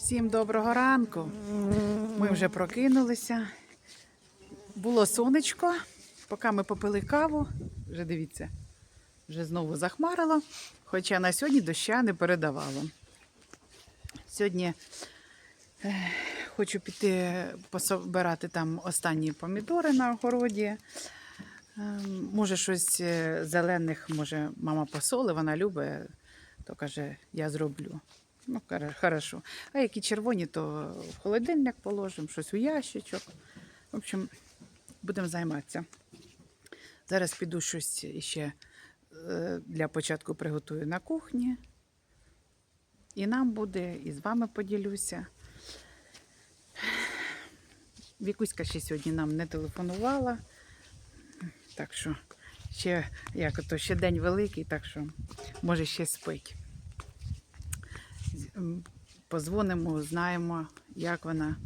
Всім доброго ранку. Ми вже прокинулися. Було сонечко, поки ми попили каву, вже дивіться, вже знову захмарило, хоча на сьогодні доща не передавало. Сьогодні е, хочу піти пособирати там останні помідори на огороді. Е, Може, щось е, зелених, може, мама посоли, вона любить, то каже, я зроблю. Ну, хорошо. А які червоні, то в холодильник положимо, щось у ящичок. В общем, будемо займатися. Зараз піду щось ще е, для початку приготую на кухні. І нам буде, і з вами поділюся. Вікуська ще сьогодні нам не телефонувала. Так що ще, як ото, ще день великий, так що може ще спить. Позвонимо, знаємо, як вона,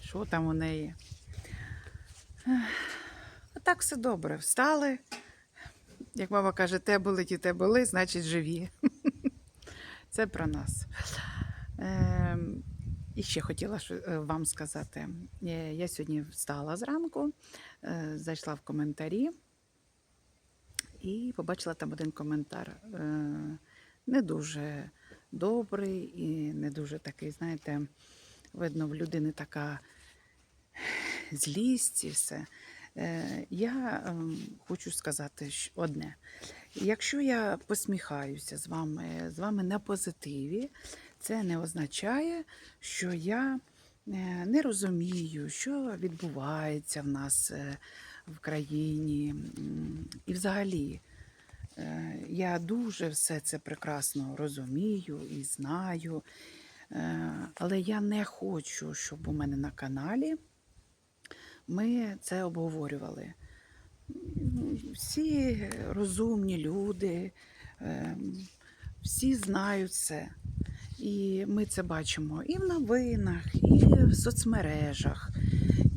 що там у неї. А так все добре. Встали. Як мама каже, те болить і те болить, значить живі. Це про нас. Ем, І ще хотіла е, вам сказати. Е, Я сьогодні встала зранку, е, зайшла в коментарі і побачила там один коментар. Не дуже добрий і не дуже такий, знаєте, видно, в людини така злість і все. Е, Я ем, хочу сказати одне. Якщо я посміхаюся з вами, з вами на позитиві, це не означає, що я е, не розумію, що відбувається в нас е, в країні. І взагалі, я дуже все це прекрасно розумію і знаю. Е, Але я не хочу, щоб у мене на каналі ми це обговорювали. Всі розумні люди, ем, всі знають це. І ми це бачимо і в новинах, і в соцмережах.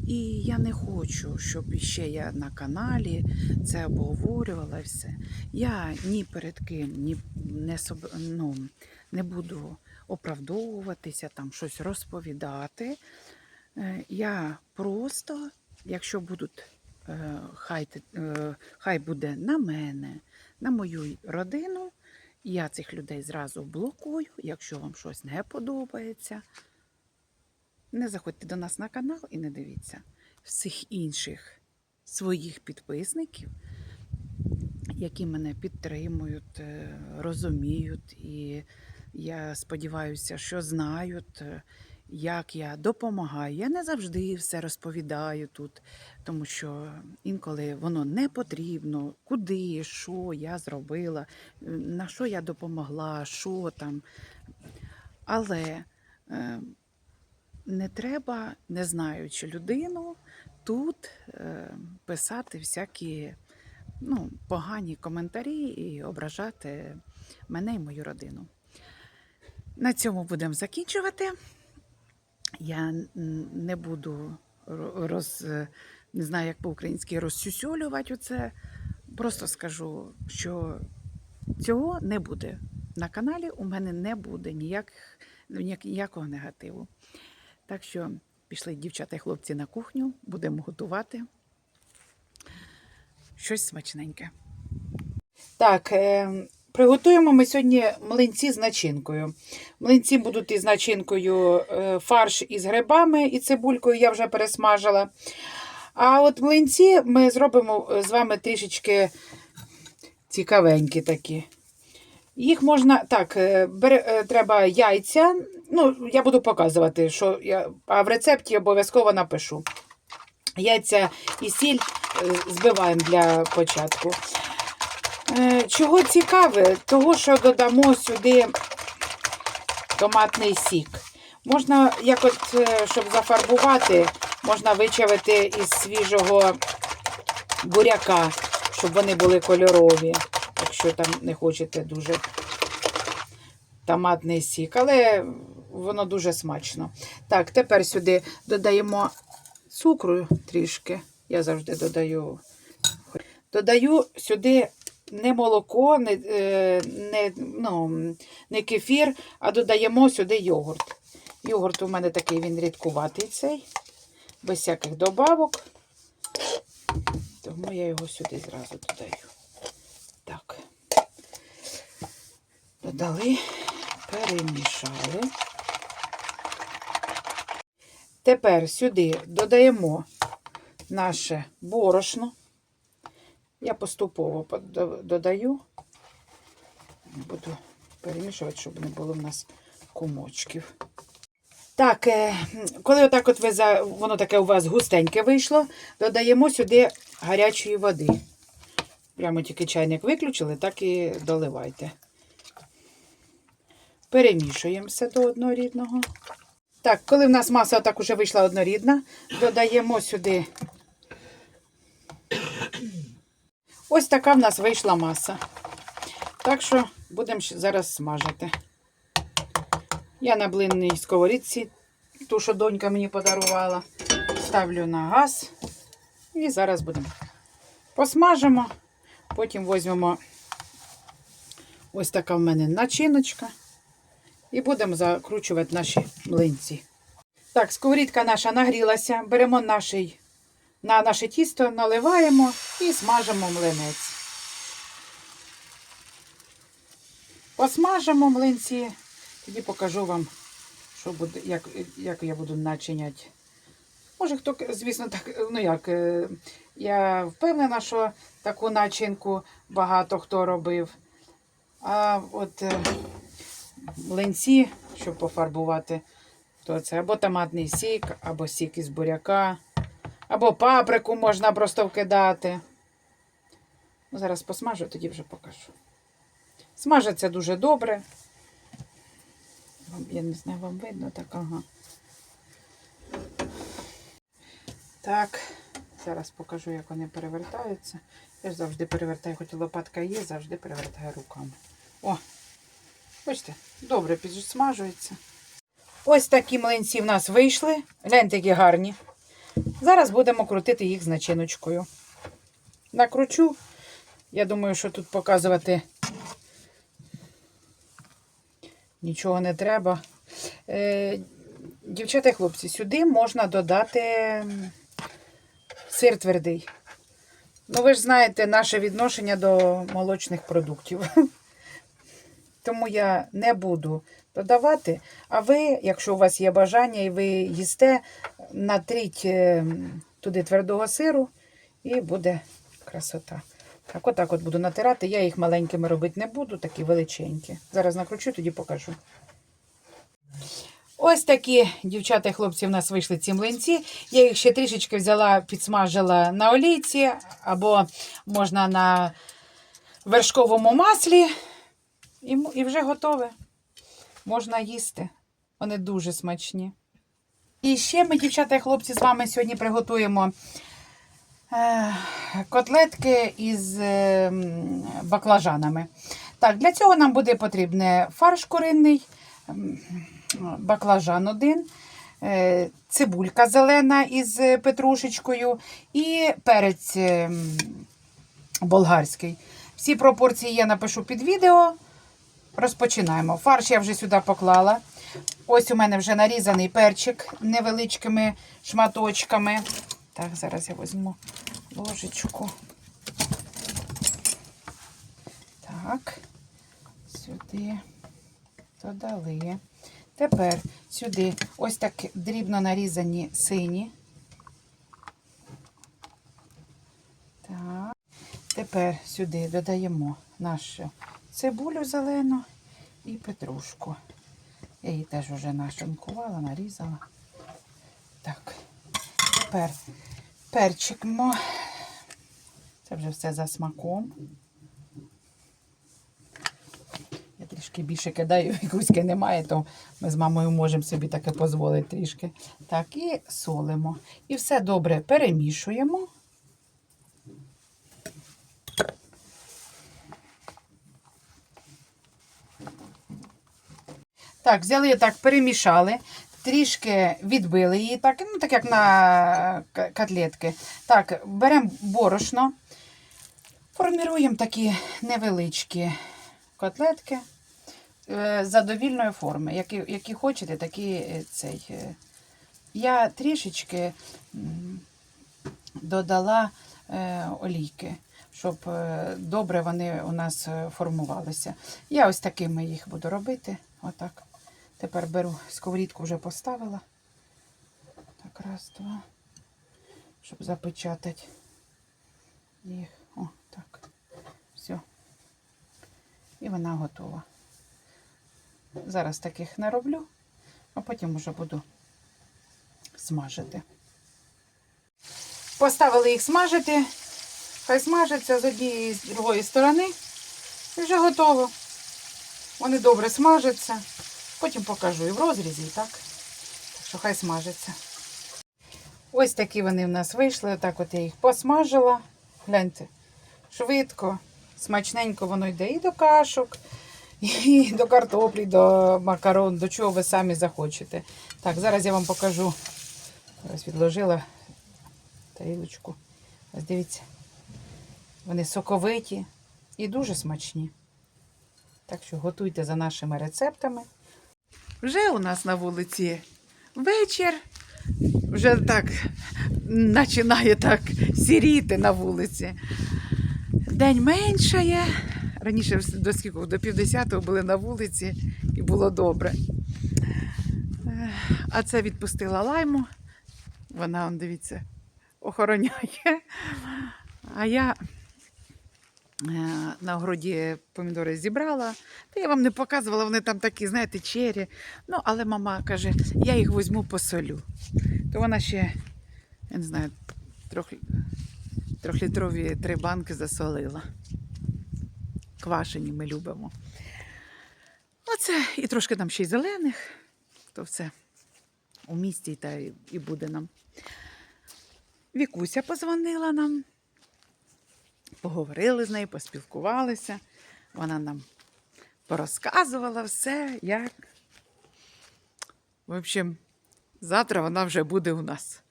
І я не хочу, щоб ще я на каналі це обговорювала все. Я ні перед ким ні, не, ну, не буду оправдовуватися, там щось розповідати. Е, Я просто, якщо будуть, е, хай, е, хай буде на мене, на мою родину, я цих людей зразу блокую, якщо вам щось не подобається. Не заходьте до нас на канал і не дивіться всіх інших своїх підписників, які мене підтримують, е, розуміють, і я сподіваюся, що знають, е, як я допомагаю. Я не завжди все розповідаю тут, тому що інколи воно не потрібно, куди, що я зробила, на що я допомогла, що там. Але е, не треба, не знаючи людину, тут е, писати всякі ну, погані коментарі і ображати мене і мою родину. На цьому будемо закінчувати. Я не буду роз, не знаю, як по-українськи розсюсюлювати оце. Просто скажу, що цього не буде. На каналі у мене не буде ніяких, ніякого негативу. Так що пішли дівчата і хлопці на кухню, будемо готувати щось смачненьке. Так, е, приготуємо ми сьогодні млинці з начинкою. Млинці будуть із начинкою е, фарш із грибами і цибулькою, я вже пересмажила. А от млинці ми зробимо е, з вами трішечки цікавенькі такі. Їх можна так, бере, треба яйця. Ну, я буду показувати, що я, а в рецепті обов'язково напишу. Яйця і сіль е, збиваємо для початку. Е, Чого цікаве? Того, що додамо сюди томатний сік. Можна, як от, е, щоб зафарбувати, можна вичавити із свіжого буряка, щоб вони були кольорові, якщо там не хочете дуже томатний сік, але воно дуже смачно. Так, тепер сюди додаємо цукру трішки. Я завжди додаю. Додаю сюди не молоко, не, е, не, ну, не кефір, а додаємо сюди йогурт. Йогурт у мене такий він рідкуватий цей, без всяких добавок. Тому я його сюди зразу додаю. Так. Додали, перемішали. Тепер сюди додаємо наше борошно. Я поступово додаю. Буду перемішувати, щоб не було в нас комочків. Так, е, коли отак от ви за, воно таке у вас густеньке вийшло, додаємо сюди гарячої води. Прямо тільки чайник виключили, так і доливайте. Перемішуємо все до однорідного. Так, коли в нас маса отак уже вийшла однорідна, додаємо сюди. Ось така в нас вийшла маса. Так що будемо зараз смажити. Я на блинній сковорідці, ту, що донька мені подарувала, ставлю на газ. І зараз будемо посмажимо. Потім візьмемо ось така в мене начиночка. І будемо закручувати наші млинці. Так, сковорідка наша нагрілася. Беремо наший, на наше тісто, наливаємо і смажимо млинець. Посмажимо млинці, тоді покажу вам, що буде, як, як я буду начиняти. Може, хто, звісно, так, ну як, е, я впевнена, що таку начинку багато хто робив. А от е, млинці, щоб пофарбувати, то це або томатний сік, або сік із буряка, або паприку можна просто вкидати. Ну, зараз посмажу, тоді вже покажу. Смажиться дуже добре. Я не знаю, вам видно так, ага. Так, зараз покажу, як вони перевертаються. Я ж завжди перевертаю, хоч лопатка є, завжди перевертаю руками. О, бачите, добре підсмажується. Ось такі млинці в нас вийшли. Гляньте, які гарні. Зараз будемо крутити їх з начиночкою. Накручу. Я думаю, що тут показувати нічого не треба. Е, дівчата і хлопці, сюди можна додати сир твердий. Ну, ви ж знаєте наше відношення до молочних продуктів. Тому я не буду додавати. А ви, якщо у вас є бажання і ви їсте, натріть е, туди твердого сиру і буде красота. Так, отак от буду натирати. Я їх маленькими робити не буду, такі величенькі. Зараз накручу, тоді покажу. Ось такі дівчата і хлопці в нас вийшли ці млинці. Я їх ще трішечки взяла, підсмажила на олійці, або можна на вершковому маслі. І, і вже готове. Можна їсти. Вони дуже смачні. І ще ми, дівчата і хлопці, з вами сьогодні приготуємо е, котлетки із е, баклажанами. Так, для цього нам буде потрібне фарш куринний, м, баклажан один, е, цибулька зелена із петрушечкою і перець болгарський. Всі пропорції я напишу під відео. Розпочинаємо. Фарш я вже сюди поклала. Ось у мене вже нарізаний перчик невеличкими шматочками. Так, зараз я візьму ложечку. Так, сюди додали. Тепер сюди ось так дрібно нарізані сині. Так. Тепер сюди додаємо нашу цибулю зелену і петрушку. Я її теж вже нашинкувала, нарізала. Так, тепер перчик. Це вже все за смаком. Я трішки більше кидаю, Вікуськи немає, то ми з мамою можемо собі таке дозволити трішки. Так, і солимо. І все добре перемішуємо. Так, взяли так, перемішали, трішки відбили її, так, ну так як на котлетки. Так, беремо борошно, форміруємо такі невеличкі котлетки. е, задовільної форми. Які, які хочете, такі е, цей. е. Я трішечки додала олійки, щоб добре вони у нас формувалися. Я ось такими їх буду робити. Отак. Тепер беру сковорідку, вже поставила. Так, раз, два. Щоб запечатати їх. О, так. Все. І вона готова. Зараз таких нароблю, а потім вже буду смажити. Поставили їх смажити. Хай смажаться з однієї і з другої сторони. І вже готово. Вони добре смажаться. Потім покажу і в розрізі, і так. Так що хай смажаться. Ось такі вони в нас вийшли. Отак от я їх посмажила. Гляньте, швидко, смачненько воно йде і до кашок, і до картоплі, до макарон, до чого ви самі захочете. Так, зараз я вам покажу. Ось відложила тарілочку. Ось дивіться. Вони соковиті і дуже смачні. Так що готуйте за нашими рецептами. Вже у нас на вулиці вечір. Вже так починає так сіріти на вулиці. День меншає. Раніше до скільки до півдесятого були на вулиці і було добре. А це відпустила лайму. Вона, дивіться, охороняє. А я на огороді помідори зібрала. Та я вам не показувала, вони там такі, знаєте, чері. Ну, але мама каже, я їх візьму посолю. То вона ще, я не знаю, трьох, трьохлітрові три банки засолила. Квашені ми любимо. Оце і трошки там ще й зелених, то все у місті та і буде нам. Вікуся позвонила нам, поговорили з нею, поспілкувалися. Вона нам порозказувала все, як. В общем, завтра вона вже буде у нас.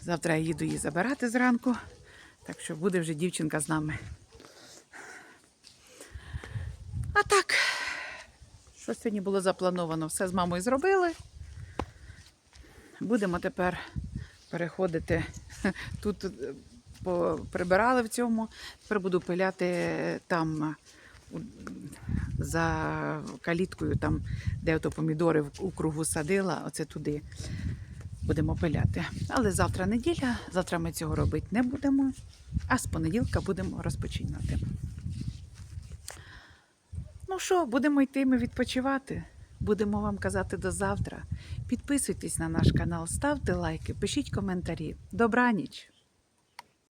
Завтра я їду її забирати зранку, так що буде вже дівчинка з нами. А так, що сьогодні було заплановано, все з мамою зробили. Будемо тепер переходити. Тут прибирали в цьому. Тепер буду пиляти там за каліткою, там, де ото помідори у кругу садила, оце туди будемо пиляти. Але завтра неділя, завтра ми цього робити не будемо, а з понеділка будемо розпочинати. Ну що, будемо йти ми відпочивати. Будемо вам казати до завтра. Підписуйтесь на наш канал, ставте лайки, пишіть коментарі. Добраніч!